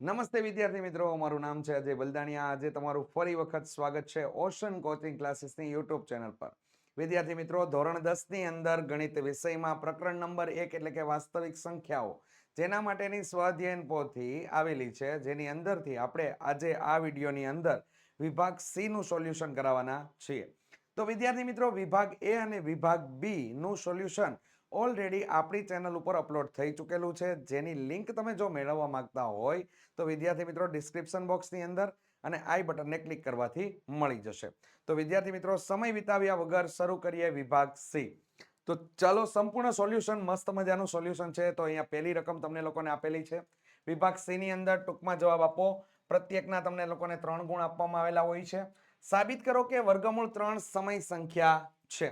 નમસ્તે વિદ્યાર્થી મિત્રો, મારું નામ છે અજય બલદાણિયા. આજે તમારું ફરી વખત સ્વાગત છે ઓશન કોચિંગ ક્લાસીસની યુટ્યુબ ચેનલ પર. વિદ્યાર્થી મિત્રો, ધોરણ દસની અંદર ગણિત વિષયમાં પ્રકરણ નંબર એક એટલે કે વાસ્તવિક સંખ્યાઓ, જેના માટેની સ્વાધ્યાયન પોથી આવેલી છે. જેની અંદરથી આપણે આજે આ વિડીયોની અંદર વિભાગ સી નું સોલ્યુશન કરાવવાના છીએ. તો વિદ્યાર્થી મિત્રો, વિભાગ એ અને વિભાગ બી નું સોલ્યુશન ઓલરેડી આપણી ચેનલ ઉપર અપલોડ થઈ ચૂકેલું છે. જેની લિંક તમે જો મેળવવા માંગતા હોય તો વિદ્યાર્થી મિત્રો ડિસ્ક્રિપ્શન બોક્સની અંદર અને આઈ બટનને ક્લિક કરવાથી મળી જશે. તો વિદ્યાર્થી મિત્રો, સમય વિતાવ્યા વગર શરૂ કરીએ વિભાગ સી તો ચાલો, સંપૂર્ણ સોલ્યુશન મસ્ત મજાનું સોલ્યુશન છે. તો અહીંયા પહેલી રકમ તમને લોકોને આપેલી છે. વિભાગ સી ની અંદર ટૂંકમાં જવાબ આપો. પ્રત્યેકના તમને લોકોને ત્રણ ગુણ આપવામાં આવેલા હોય છે. સાબિત કરો કે વર્ગમૂળ ત્રણ સમય સંખ્યા છે.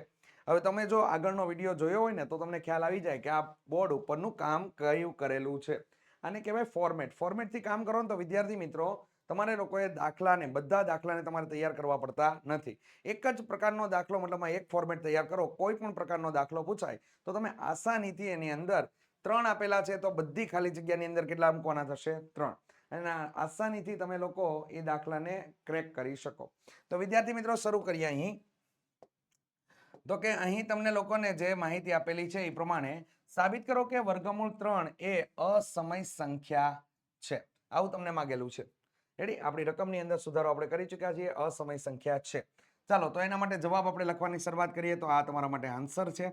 હવે તમે જો આગળનો વીડિયો જોયો હોય ને, તો તમને ખ્યાલ આવી જાય કે આ બોર્ડ ઉપરનું કામ કયું કરેલું છે. આને કહેવાય ફોર્મેટ ફોર્મેટથી કામ કરો ને તો વિદ્યાર્થી મિત્રો, તમારે લોકોએ દાખલાને, બધા દાખલાને તમારે તૈયાર કરવા પડતા નથી. એક જ પ્રકારનો દાખલો મતલબમાં એક ફોર્મેટ તૈયાર કરો, કોઈ પણ પ્રકારનો દાખલો પૂછાય, તો તમે આસાનીથી એની અંદર ત્રણ આપેલા છે, તો બધી ખાલી જગ્યાની અંદર કેટલા અંકોના થશે? ત્રણ. અને આસાનીથી તમે લોકો એ દાખલાને ક્રેક કરી શકો. તો વિદ્યાર્થી મિત્રો, શરૂ કરીએ અહીં. તો કે અહીં તમને લોકોને જે માહિતી આપેલી છે એ પ્રમાણે સાબિત કરો કે વર્ગમૂળ ત્રણ એ અસમય સંખ્યા છે. આવું તમને માગેલું છે. રેડી આપણી રકમની અંદર સુધારો આપણે કરી ચૂક્યા છીએ. અસમય સંખ્યા છે. ચાલો, તો એના માટે જવાબ આપણે લખવાની શરૂઆત કરીએ તો આ તમારા માટે આન્સર છે.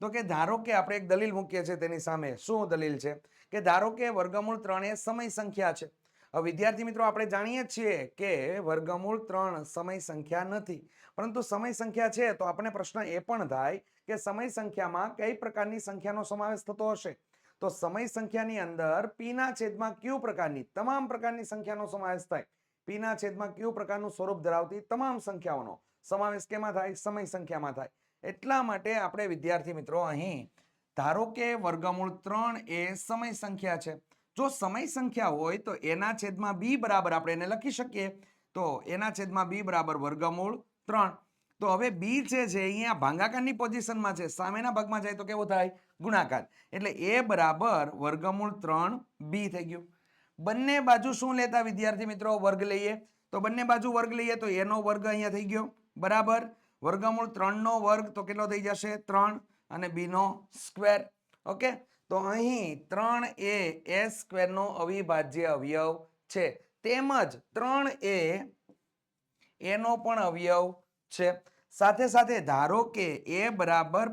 તો કે ધારો કે આપણે એક દલીલ મૂકીએ છીએ તેની સામે. શું દલીલ છે? કે ધારો કે વર્ગમૂળ ત્રણ એ સમય સંખ્યા છે. વિદ્યાર્થી મિત્રો, આપણે જાણીએ છીએ કે વર્ગમૂળ ત્રણ સમય સંખ્યા નથી. પરંતુ સમય સંખ્યા છે તો આપણે પ્રશ્ન એ પણ થાય કે સમય સંખ્યામાં કઈ પ્રકારની સંખ્યાનો સમાવેશ થતો હશે? તો સમય સંખ્યાની અંદર પીના છેદમાં ક્યુ પ્રકારની તમામ પ્રકારની સંખ્યાનો સમાવેશ થાય. પીના છેદમાં ક્યુ પ્રકારનું સ્વરૂપ ધરાવતી તમામ સંખ્યાઓનો સમાવેશ કેમાં થાય? સમય સંખ્યામાં થાય. એટલા માટે આપણે વિદ્યાર્થી મિત્રો અહીં, ધારો કે વર્ગમૂળ ત્રણ એ સમય સંખ્યા છે. જો સમય સંખ્યા હોય તો એના છેદમાં બી બરાબર આપણે એને લખી શકીએ. તો એના છેદમાં બી બરાબર વર્ગમૂળ ત્રણ. તો હવે બી છે જે અહીંયા ભાંગાકારની પોઝિશનમાં છે. સામેના ભાગમાં જાય તો કેવો થાય? ગુણાકાર. એટલે એ બરાબર વર્ગમૂળ ત્રણ બી થઈ ગયું. બંને બાજુ શું લેતા વિદ્યાર્થી મિત્રો? વર્ગ લઈએ. તો બંને બાજુ વર્ગ લઈએ તો એનો વર્ગ અહીંયા થઈ ગયો. બરાબર? વર્ગમૂળ ત્રણનો વર્ગ તો કેટલો થઈ જશે? ત્રણ અને બીનો સ્ક્વેર. ઓકે? તો અહીં ત્રણ એ એસ સ્ક્વેરનો અવિભાજ્ય અવયવ છે. તેમજ ત્રણ એ એનો પણ અવયવ છે. સાથે સાથે ધારો કે એ બરાબર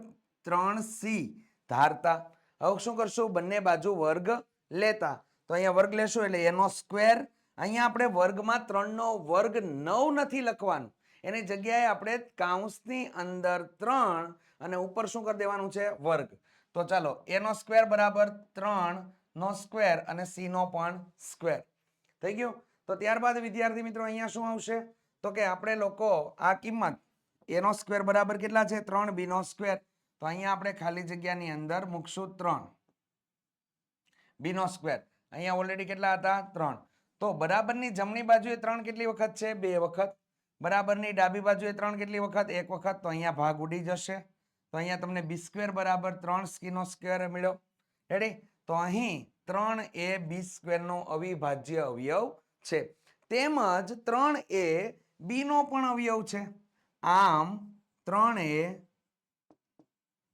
ત્રણ સી ધારતા. હવે શું કરશું? બંને બાજુ વર્ગ લેતા. તો અહીંયા વર્ગ લેશું એટલે એનો સ્ક્વેર. અહીંયા આપણે વર્ગમાં ત્રણનો વર્ગ નવ નથી લખવાનું. એની જગ્યાએ આપણે કાઉન્સની અંદર ત્રણ અને ઉપર શું કરી દેવાનું છે? વર્ગ. તો ચાલો એનો સ્ક્વેર બરાબર ત્રણ નો સ્ક્વેર અને સી નો પણ સ્ક્વેર થઈ ગયું? તો ત્યારબાદ વિદ્યાર્થી મિત્રો, અહીંયા શું આવશે? તો કે આપણે લોકો આ કિંમત એનો સ્ક્વેર બરાબર કેટલા છે? ત્રણ બી નો સ્ક્વેર તો અહીંયા આપણે ખાલી જગ્યાની અંદર મૂકશું ત્રણ. બી નો સ્ક્વેર અહીંયા ઓલરેડી કેટલા હતા? ત્રણ. તો બરાબરની જમણી બાજુએ ત્રણ કેટલી વખત છે? બે વખત. બરાબરની ડાબી બાજુએ ત્રણ કેટલી વખત? એક વખત. તો અહીંયા ભાગ ઉડી જશે. તો અહીંયા તમને બી સ્ક્વેર બરાબર ત્રણ સ્કીનો સ્ક્વેર મળ્યો. રેડી તો અહીં ત્રણ એ બી સ્ક્વેરનો અવિભાજ્ય અવયવ છે. તેમજ ત્રણ એ બીનો પણ અવયવ છે. આમ ત્રણ એ,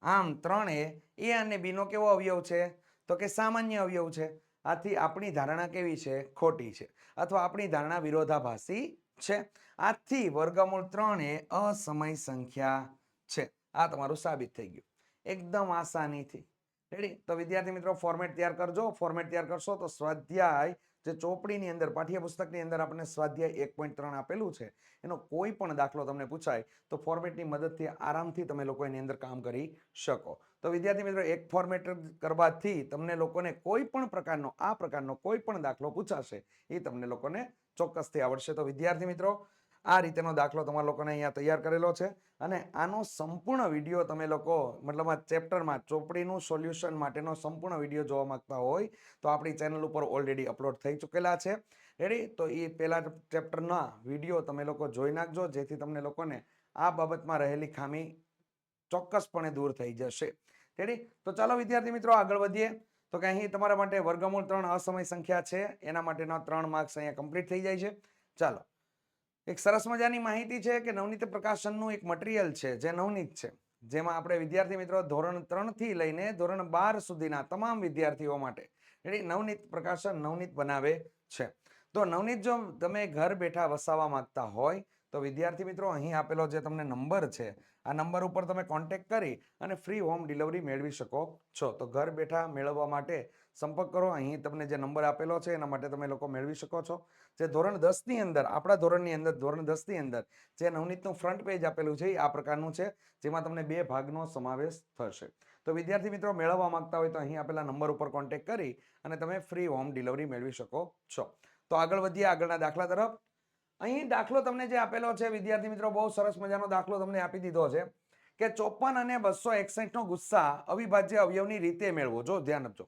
આમ ત્રણ એ એ અને બીનો કેવો અવયવ છે? તો કે સામાન્ય અવયવ છે. આથી આપણી ધારણા કેવી છે? ખોટી છે. અથવા આપણી ધારણા વિરોધાભાસી છે. આથી વર્ગમૂળ ત્રણ એ અસમય સંખ્યા છે. આ તમારું સાબિત થઈ ગયું. એકદમ આસાનીથી રેડી તો વિદ્યાર્થી મિત્રો ફોર્મેટ તૈયાર કરજો. ફોર્મેટ તૈયાર કરશો તો સ્વાધ્યાય જે ચોપડીની અંદર, પાઠ્યપુસ્તકની અંદર આપણને સ્વાધ્યાય એક પોઈન્ટ ત્રણ આપેલું છે. એનો કોઈ પણ દાખલો તમને પૂછાય તો ફોર્મેટની મદદથી આરામથી તમે લોકો એની અંદર કામ કરી શકો. તો વિદ્યાર્થી મિત્રો, એક ફોર્મેટ કરવાથી તમને લોકોને કોઈ પણ પ્રકારનો, આ પ્રકારનો કોઈ પણ દાખલો પૂછાશે, એ તમને લોકોને ચોક્કસથી આવડશે. તો વિદ્યાર્થી મિત્રો આ રીતેનો દાખલો તમારા લોકોને અહીંયા તૈયાર કરેલો છે. અને આનો સંપૂર્ણ વીડિયો તમે લોકો, મતલબ આ ચેપ્ટરમાં ચોપડીનું સોલ્યુશન માટેનો સંપૂર્ણ વીડિયો જોવા માંગતા હોય, તો આપણી ચેનલ ઉપર ઓલરેડી અપલોડ થઈ ચૂકેલા છે. રેડી તો એ પહેલા ચેપ્ટરના વીડિયો તમે લોકો જોઈ નાખજો, જેથી તમને લોકોને આ બાબતમાં રહેલી ખામી ચોક્કસપણે દૂર થઈ જશે. રેડી તો ચાલો વિદ્યાર્થી મિત્રો આગળ વધીએ. તો કે અહીં તમારા માટે વર્ગમૂળ ત્રણ અસમય સંખ્યા છે. એના માટેના ત્રણ માર્ક્સ અહીંયા કમ્પ્લીટ થઈ જાય છે. ચાલો. એક સરસ મજાની માહિતી છે કે નવનીત પ્રકાશનનું એક મટીરિયલ છે જે નવનીત છે. જેમાં આપણે વિદ્યાર્થી મિત્રો ધોરણ ત્રણથી લઈને ધોરણ બાર સુધીના તમામ વિદ્યાર્થીઓ માટે એટલે નવનીત પ્રકાશન નવનીત બનાવે છે. તો નવનીત જો તમે ઘર બેઠા વસાવવા માંગતા હોય તો વિદ્યાર્થી મિત્રો અહીં આપેલો જે તમને નંબર છે, આ નંબર ઉપર તમે કોન્ટેક્ટ કરી અને ફ્રી હોમ ડિલિવરી મેળવી શકો છો. તો ઘર બેઠા મેળવવા માટે સંપર્ક કરો. અહીં તમને જે નંબર આપેલો છે એના માટે તમે લોકો મેળવી શકો છો. જે ધોરણ દસની અંદર, આપણા ધોરણની અંદર, ધોરણ દસની અંદર, જે નવનીતનું ફ્રન્ટ પેજ આપેલું છે આ પ્રકારનું છે, જેમાં તમને બે ભાગનો સમાવેશ થશે. તો વિદ્યાર્થી મિત્રો, મેળવવા માંગતા હોય તો અહીં આપેલા નંબર ઉપર કોન્ટેક્ટ કરી અને તમે ફ્રી હોમ ડિલિવરી મેળવી શકો છો. તો આગળ વધીએ, આગળના દાખલા તરફ. અહીં દાખલો તમને જે આપેલો છે, વિદ્યાર્થી મિત્રો, બહુ સરસ મજાનો દાખલો તમને આપી દીધો છે, કે ચોપન અને બસો એકસઠનો ગુસ્સા અવિભાજ્ય અવયવની રીતે મેળવો. જો ધ્યાન આપજો.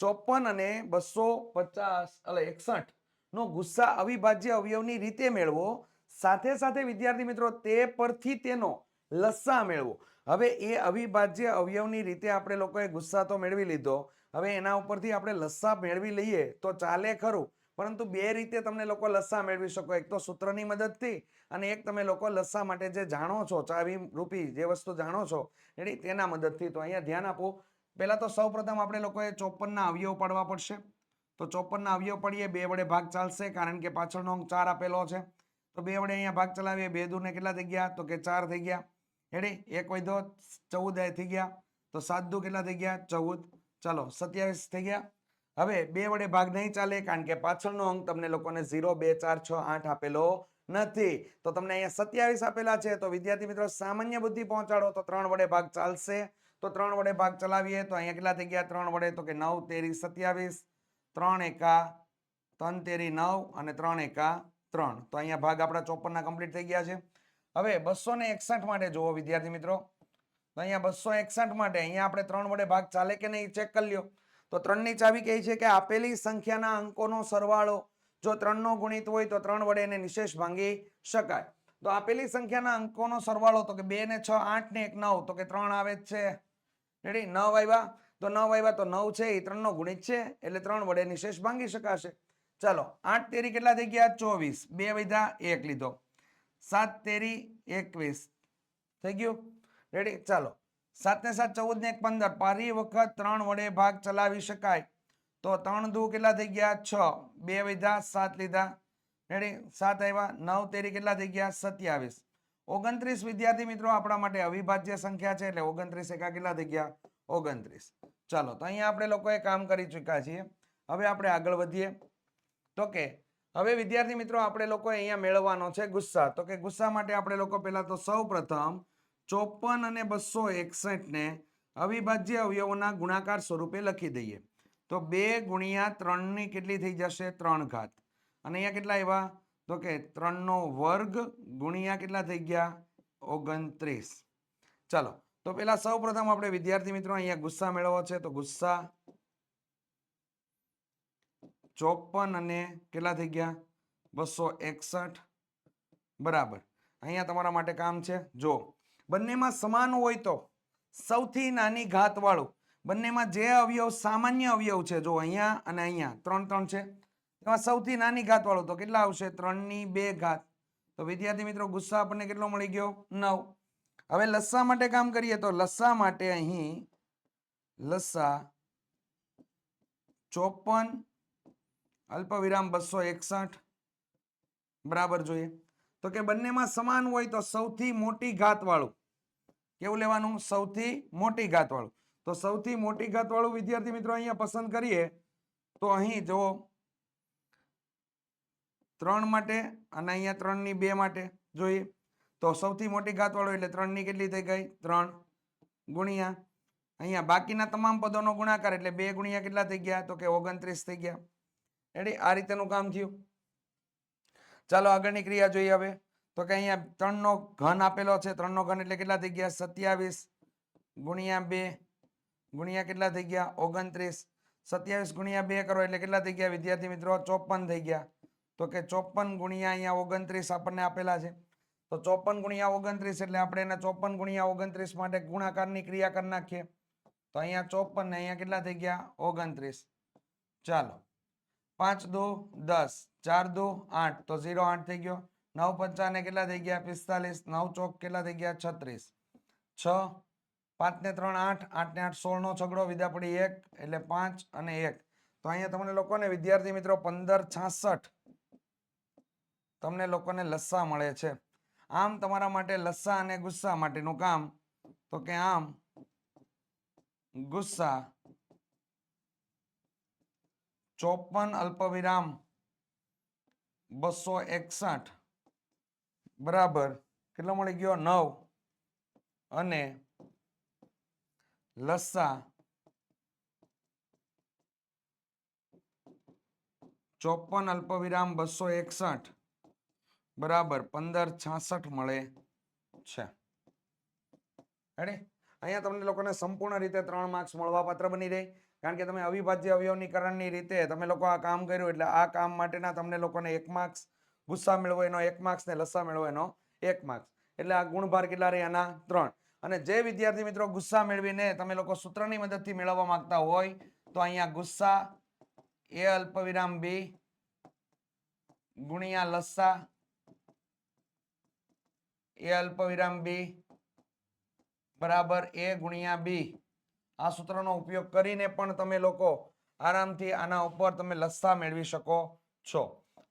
ચોપન અને બસો પચાસ, એટલે એકસઠ નો ગુસ્સા અવિભાજ્ય અવયવની રીતે મેળવો, સાથે સાથે વિદ્યાર્થી મિત્રો તે પરથી તેનો લસ્સા મેળવો. હવે એ અવિભાજ્ય અવયવની રીતે આપણે લોકોએ ગુસ્સા તો મેળવી લીધો, હવે એના ઉપરથી આપણે લસ્સા મેળવી લઈએ તો ચાલે ખરું. પરંતુ બે રીતે તમને લોકો લસ્સા મેળવી શકો. એક તો સૂત્રની મદદથી અને એક તમે લોકો લસ્સા માટે જે જાણો છો, ચાવી રૂપી જે વસ્તુ જાણો છો, એની તેના મદદથી. તો અહીંયા ધ્યાન આપો. પહેલાં તો સૌપ્રથમ આપણે લોકોએ ચોપનના અવયવ પાડવા પડશે. તો ચોપનના અવયવ પડીએ, બે વડે ભાગ ચાલશે, કારણ કે પાછળનો અંક ચાર આપેલો છે. તો બે વડે અહીંયા ભાગ ચલાવીએ, બે દૂરને કેટલા થઈ ગયા? તો કે ચાર થઈ ગયા. હેડી એક વધો, ચૌદ થઈ ગયા. તો સાત દુ કેટલા થઈ ગયા? ચૌદ. ચાલો, સત્યાવીસ થઈ ગયા. હવે બે વડે ભાગ નહીં ચાલે, કારણ કે પાછળનો અંક તમને લોકોને ઝીરો, બે, ચાર, છ, આઠ આપેલો નથી. તો તમને અહીંયા સત્યાવીસ આપેલા છે. તો વિદ્યાર્થી મિત્રો, સામાન્ય બુદ્ધિ પહોંચાડો. તો ત્રણ વડે ભાગ ચાલશે. તો ત્રણ વડે ભાગ ચલાવીએ, તો અહીંયા કેટલા થઈ ગયા? ત્રણ વડે, તો કે નવ, તેરી, સત્યાવીસ. ત્રણ એકા, ત્રણ તેરી નવ અને ત્રણ એકા ત્રણ. તો અહીંયા ભાગ આપણા ચોપનના કમ્પ્લીટ થઈ ગયા છે. હવે બસો ને એકસઠ માટે જુઓ વિદ્યાર્થી મિત્રો. તો અહીંયા બસો એકસઠ માટે અહીંયા આપણે ત્રણ વડે ભાગ ચાલે કે નહીં ચેક કરી લ્યો. તો ત્રણની ચાવી કહે છે કે આપેલી સંખ્યાના અંકોનો સરવાળો જો ત્રણનો ગુણિત હોય તો ત્રણ વડે એને નિશેષ ભાંગી શકાય. તો આપેલી સંખ્યાના અંકોનો સરવાળો તો કે બે ને છ, આઠ ને એક, નવ. તો કે ત્રણ આવે જ છે. રેડી નવ આવ્યા. તો નવ આવ્યા તો નવ છે, એ ત્રણનો ગુણિત છે, એટલે ત્રણ વડે નિશેષ ભાંગી શકાશે. ચાલો, આઠ તેરી કેટલા થઈ ગયા? ચોવીસ. બે વધ્યા એક લીધો. સાત તેરી, એકવીસ. થઈ ગયું? રેડી ચાલો. સાત ને સાત, ચૌદ ને એક, પંદર. પારી વખત ત્રણ વડે ભાગ ચલાવી શકાય. તો ત્રણ દુ કેટલા થઈ ગયા? છ. બે વધ્યા સાત લીધા. રેડી સાત આવ્યા, નવ તેરી કેટલા થઈ ગયા? સત્યાવીસ. ઓગણત્રીસ વિદ્યાર્થી મિત્રો આપણા માટે અવિભાજ્ય સંખ્યા છે, એટલે ઓગણત્રીસ એકા કેટલા થઈ ગયા? ઓગણત્રીસ. ચાલો, તો અહીંયા આપણે લોકોએ કામ કરી ચૂક્યા છીએ. હવે આપણે આગળ વધીએ. તો કે, હવે વિદ્યાર્થી મિત્રો, આપણે લોકોએ અહીંયા મેળવવાનો છે ગુસ્સા. તો કે, ગુસ્સા માટે આપણે લોકો પહેલાં તો સૌ પ્રથમ ચોપન અને બસો એકસઠને અવિભાજ્ય અવયવોના ગુણાકાર સ્વરૂપે લખી દઈએ. તો બે ગુણ્યા ત્રણની કેટલી થઈ જશે? ત્રણ ઘાત. અને અહીંયા કેટલા આવ્યા? તો કે, ત્રણનો વર્ગ ગુણ્યા કેટલા થઈ ગયા? ઓગણત્રીસ. ચાલો તો પેલા સૌ પ્રથમ આપણે વિદ્યાર્થી મિત્રો અહીંયા ગુસ્સા મેળવવો છે. તો ગુસ્સા ચોપન અને કેટલા થઈ ગયા? બસો એકસઠ. બરાબર. અહીંયા તમારા માટે કામ છે. જો, બંનેમાં સમાન હોય તો સૌથી નાની ઘાત વાળું બંનેમાં જે અવયવ સામાન્ય અવયવ છે, જો અહીંયા અને અહીંયા, ત્રણ ત્રણ છે. એમાં સૌથી નાની ઘાત વાળું તો કેટલા આવશે? ત્રણની બે ઘાત. તો વિદ્યાર્થી મિત્રો, ગુસ્સા આપણને કેટલો મળી ગયો? નવ. હવે લસ્સા માટે કામ કરીએ તો લસ્સા માટે અહીં લસ્સા ચોપન, અલ્પવિરામ બસો એકસઠ બરાબર જોઈએ. તો કે બંનેમાં સમાન હોય તો સૌથી મોટી ઘાત વાળું કેવું લેવાનું? સૌથી મોટી ઘાત વાળું તો સૌથી મોટી ઘાત વાળું વિદ્યાર્થી મિત્રો અહીંયા પસંદ કરીએ તો અહીં જુઓ. ત્રણ માટે અને અહીંયા ત્રણની બે માટે જોઈએ. તો સૌથી મોટી ઘાત વાળો એટલે ત્રણની કેટલી થઈ ગઈ? ત્રણ. ગુણ્યા. અહીંયા બાકીના તમામ પદોનો ગુણાકાર એટલે બે ગુણ્યા કેટલા થઈ ગયા? તો કે ઓગણત્રીસ થઈ ગયા. એટલે આ રીતેનું કામ થયું. ચાલો આગળની ક્રિયા જોઈએ હવે. તો કે અહીંયા ત્રણનો ઘન આપેલો છે. ત્રણનો ઘન એટલે કેટલા થઈ ગયા? સત્યાવીસ. ગુણ્યા બે. ગુણ્યા કેટલા થઈ ગયા? ઓગણત્રીસ. સત્યાવીસ ગુણ્યા બે કરો એટલે કેટલા થઈ ગયા? વિદ્યાર્થી મિત્રો, ચોપન થઈ ગયા. તો કે ચોપન ગુણ્યા અહીંયા ઓગણત્રીસ આપણને આપેલા છે. તો ચોપન ગુણ્યા ઓગણત્રીસ એટલે આપણે એને ચોપન ગુણ્યા ઓગણત્રીસ માટે ગુણાકારની ક્રિયા કરી નાખીએ. તો અહીંયા ચોપન ને અહીંયા કેટલા થઈ ગયા? ઓગણત્રીસ. ચાલો. પાંચ દો દસ. ચાર દો આઠ. તો ઝીરો આઠ થઈ ગયો. નવ પંચાને કેટલા થઈ ગયા? પિસ્તાલીસ. નવ ચોક કેટલા થઈ ગયા? છત્રીસ. છ. પાંચ ને ત્રણ આઠ. આઠ ને આઠ સોળનો છગડો. વિદા પડી એક એટલે પાંચ અને એક. તો અહીંયા તમને લોકોને, વિદ્યાર્થી મિત્રો, પંદર છાસઠ તમને લોકોને લસ્સા મળે છે. આમ તમારા માટે લસ્સા અને ગુસ્સા માટેનું કામ. તો કે આમ, ગુસ્સા ચોપન અલ્પવિરામ, બસો એકસઠ, બરાબર, કેટલો મળી ગયો? નવ. અને લસ્સા ચોપન અલ્પવિરામ, બસો એકસઠ. બરાબર પંદર છાસઠ મળે છે. અહીંયા તમને લોકોને સંપૂર્ણ રીતે ત્રણ માર્ક્સ મળવા પાત્ર બની રહે. કારણ કે તમે અવિભાજ્ય અવયવનીકરણની રીતે તમે લોકો આ કામ કર્યું એટલે આ કામ માટેના તમને લોકોને એક માર્ક્સ ગુસ્સા મેળવો એનો એક માર્ક્સ ને લસ્સા મેળવો એનો એક માર્ક્સ એટલે આ ગુણભાર કેટલા રહ્યા આના ત્રણ. અને જે વિદ્યાર્થી મિત્રો ગુસ્સા મેળવીને તમે લોકો સૂત્રની મદદથી મેળવવા માંગતા હોય, તો અહીંયા ગુસ્સા, એ અલ્પવિરામ બી, ગુણ્યા લસ્સા એ અલ્પવિરામ બી બરાબર એ ગુણ્યા બી. આ સૂત્રનો ઉપયોગ કરીને પણ તમે લોકો આરામથી આના ઉપર તમે લસ્સા મેળવી શકો છો.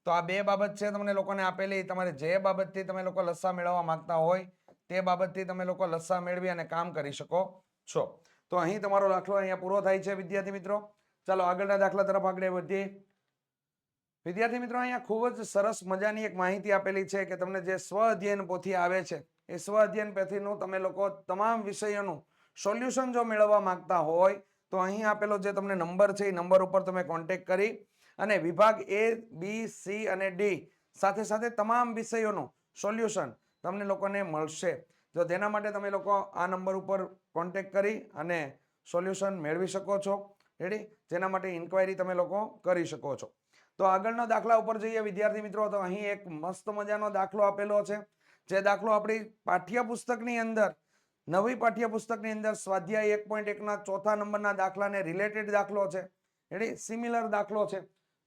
તો આ બે બાબત છે તમને લોકોને આપેલી. તમારે જે બાબતથી તમે લોકો લસ્સા મેળવવા માંગતા હોય તે બાબતથી તમે લોકો લસ્સા મેળવી અને કામ કરી શકો છો. તો અહીં તમારો દાખલો અહીંયા પૂરો થાય છે, વિદ્યાર્થી મિત્રો. ચાલો આગળના દાખલા તરફ આગળ વધીએ. વિદ્યાર્થી મિત્રો, અહીંયા ખૂબ જ સરસ મજાની એક માહિતી આપેલી છે કે તમને જે સ્વ અધ્યયન પોથી આવે છે, એ સ્વ અધ્યયન પોથીનું તમે લોકો તમામ વિષયોનું સોલ્યુશન જો મેળવવા માંગતા હોય, તો અહીં આપેલો જે તમને નંબર છે, એ નંબર ઉપર તમે કોન્ટેક્ટ કરી અને વિભાગ એ, બી, સી અને ડી સાથે સાથે તમામ વિષયોનું સોલ્યુશન તમને લોકોને મળશે. તો તેના માટે તમે લોકો આ નંબર ઉપર કોન્ટેક્ટ કરી અને સોલ્યુશન મેળવી શકો છો. રેડી જેના માટે ઇન્ક્વાયરી તમે લોકો કરી શકો છો. તો આગળના દાખલા ઉપર જઈએ, વિદ્યાર્થી મિત્રો. તો અહીં એક મસ્ત મજાનો દાખલો આપેલો છે. જે દાખલો આપણી પાઠ્યપુસ્તકની અંદર, નવી પાઠ્યપુસ્તકની અંદર સ્વાધ્યાય એક પોઈન્ટ એકના ચોથા નંબરના દાખલાને રિલેટેડ દાખલો છે. એટલે સિમિલર દાખલો છે.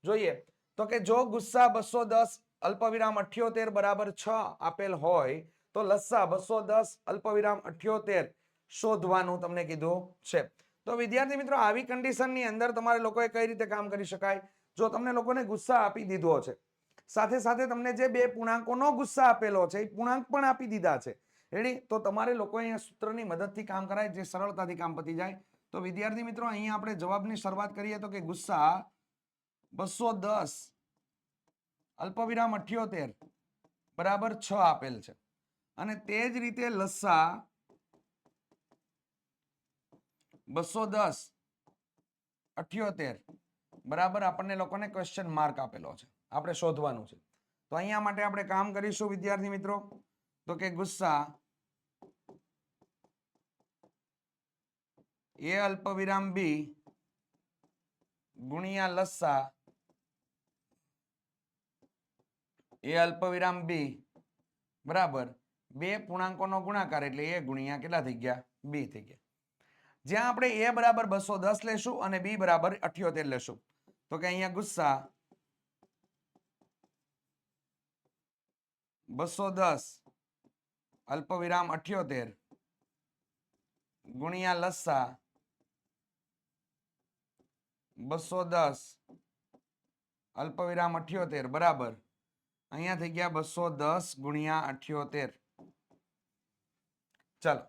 જોઈએ. તો કે જો ગુસ્સા બસો દસ અલ્પવિરામ અઠ્યોતેર બરાબર છ આપેલ હોય, તો લસ્સા બસો દસ અલ્પવિરામ અઠ્યોતેર શોધવાનું તમને કીધું છે. તો વિદ્યાર્થી મિત્રો, આવી કન્ડિશનની અંદર તમારે લોકોએ કઈ રીતે કામ કરી શકાય? જો તમને લોકોને ગુસ્સા આપી દીધો છે. સાથે સાથે તમને જે બે પૂર્ણાંકોનો ગુસ્સા આપેલો છે, એ પૂર્ણાંક પણ આપી દીધા છે. રેડી તો તમારે લોકો અહીંયા સૂત્રની મદદથી કામ કરાય, જે સરળતાથી કામ પતી જાય. તો વિદ્યાર્થી મિત્રો, અહીંયા આપણે જવાબની શરૂઆત કરીએ તો કે ગુસ્સા બસો દસ અલ્પવિરામ અઠ્યોતેર બરાબર છ આપેલ છે. અને તે જ રીતે લસ્સા બસો દસ અઠ્યોતેર બરાબર આપણને લોકોને ક્વેશ્ચન માર્ક આપેલો છે. આપણે શોધવાનું છે. તો અહીંયા માટે આપણે કામ કરીશું, વિદ્યાર્થી મિત્રો. તો કે ગુસ્સા. એ અલ્પવિરામ બી ગુણ્યા લસ્સા. એ અલ્પવિરામ બી બરાબર. બે પૂર્ણાંકોનો ગુણાકાર એટલે એ ગુણ્યા કેટલા થઈ ગયા? બી થઈ ગયા. જ્યાં આપણે એ બરાબર બસો દસ લેશું અને બી બરાબર અઠ્યોતેર લેશું. તો કે અહીંયા ગુસ્સા. બસો દસ. અલ્પવિરામ અઠ્યોતેર. ગુણ્યા લસ્સા. બસો દસ. અલ્પવિરામ અઠ્યોતેર, બરાબર. અહીંયા થઈ ગયા બસો દસ ગુણ્યા અઠ્યોતેર. ચાલો.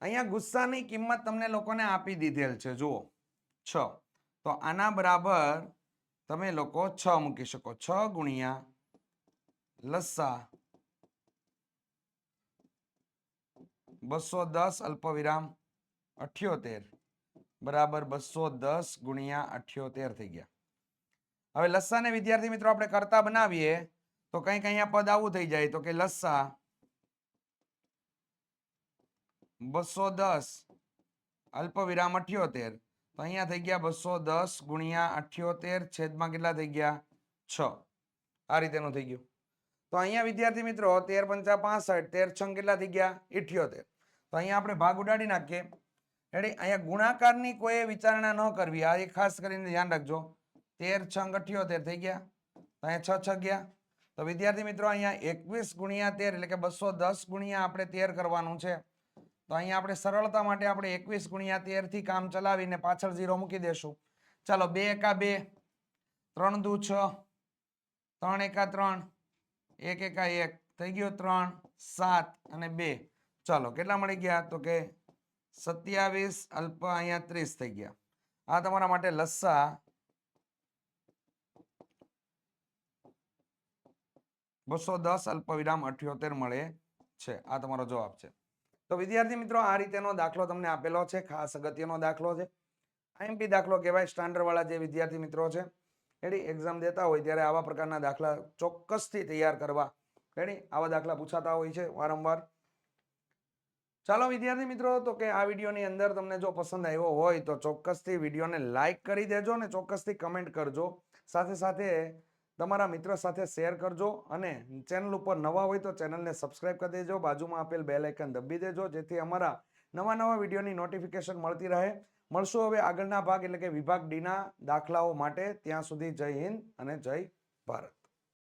અહીંયા ગુસ્સાની કિંમત તમને લોકોને આપી દીધેલ છે, જુઓ. છ. તો આના બરાબર તમે લોકો છ મૂકી શકો. છ ગુણ્યા લસ્સા બસો દસ અલ્પવિરામ અઠ્યોતેર. બરાબર બસો દસ ગુણ્યા અઠ્યોતેર થઈ ગયા. હવે લસ્સાને વિદ્યાર્થી મિત્રો આપણે કરતા બનાવીએ તો કંઈક અહીંયા પદ આવું થઈ જાય તો કે લસ્સા બસો દસ અલ્પવિરામ અઠ્યોતેર. તો અહીંયા થઈ ગયા બસો દસ ગુણ્યા અઠ્યોતેર છેદમાં કેટલા થઈ ગયા? છ. આ રીતેનું થઈ ગયું. તો અહીંયા વિદ્યાર્થી મિત્રો તેર પંચા પાસઠ, તેર છંગ કેટલા થઈ ગયા? ઇઠ્યોતેર તો અહીંયા આપણે ભાગ ઉડાડી નાખીએ. એટલે અહીંયા ગુણાકારની કોઈ વિચારણા ન કરવી. આ એક ખાસ કરીને ધ્યાન રાખજો. તેર છ અઠ્યોતેર થઈ ગયા. અહીંયા છ છ ગયા. તો વિદ્યાર્થી મિત્રો અહીંયા એકવીસ ગુણ્યા તેર એટલે કે બસો દસ ગુણ્યા આપણે તેર કરવાનું છે. તો અહીંયા આપણે સરળતા માટે આપણે એકવીસ ગુણ્યા તેરથી કામ ચલાવીને પાછળ ઝીરો મૂકી દેશું. ચાલો બે એકા બે, ત્રણ દુ છ, ત્રણ એકા ત્રણ, એક એકા એક, થઈ ગયો ત્રણ, સાત અને બે. ચાલો, કેટલા મળી ગયા? તો કે સત્યાવીસ અલ્પ અહીંયા ત્રીસ થઈ ગયા. આ તમારા માટે લસ્સા. બસો દસ અલ્પ વિરામ અઠ્યોતેર મળે છે. આ તમારો જવાબ છે. તો વિદ્યાર્થી મિત્રો, આ રીતેનો દાખલો તમને આપેલો છે, ખાસ અગત્યનો દાખલો છે. આઈએમપી દાખલો કહેવાય સ્ટાન્ડર્ડ વાળા જે વિદ્યાર્થી મિત્રો છે રેડી એક્ઝામ દેતા હોય ત્યારે આવા પ્રકારના દાખલા ચોક્કસથી તૈયાર કરવા રેડી આવા દાખલા પૂછાતા હોય છે વારંવાર. ચાલો વિદ્યાર્થી મિત્રો, તો કે આ વિડીયોની અંદર તમને જો પસંદ આવ્યો હોય તો ચોક્કસથી વિડીયોને લાઈક કરી દેજો અને ચોક્કસથી કમેન્ટ કરજો. સાથે સાથે તમારા મિત્ર સાથે શેર કરજો અને ચેનલ ઉપર નવા હોય તો ચેનલને સબસ્ક્રાઇબ કરી દેજો. બાજુમાં આપેલ બેલ આઇકન દબી દેજો, જેથી અમારા નવા નવા વિડીયોની નોટિફિકેશન મળતી રહે. મળશું હવે આગળના ભાગ એટલે કે વિભાગ ડીના દાખલાઓ માટે. ત્યાં સુધી જય હિન્દ અને જય ભારત.